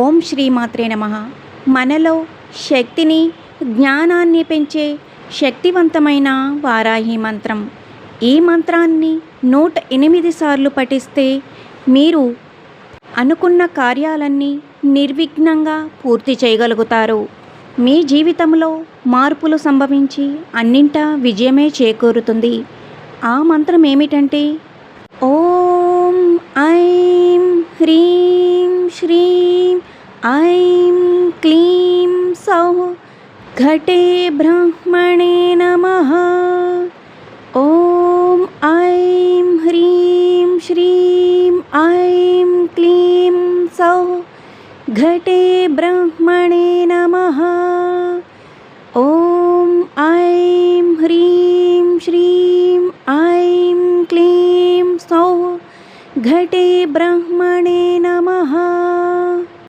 ఓం శ్రీమాత్రే నమ. మనలో శక్తిని జ్ఞానాన్ని పెంచే శక్తివంతమైన వారాహి మంత్రం. ఈ మంత్రాన్ని నూట ఎనిమిది సార్లు పఠిస్తే మీరు అనుకున్న కార్యాలన్నీ నిర్విఘ్నంగా పూర్తి చేయగలుగుతారు. మీ జీవితంలో మార్పులు సంభవించి అన్నింటా విజయమే చేకూరుతుంది. ఆ మంత్రం ఏమిటంటే ఓం ఐం హ్రీం శ్రీం ऐं क्लीं सौः घटे ब्राह्मणे नमः। ॐ ऐं ह्रीं श्रीं ऐं क्लीं सौः घटे ब्राह्मणे नमः। ॐ ऐं ह्रीं श्रीं ऐं क्लीं सौः घटे ब्राह्मणे नमः।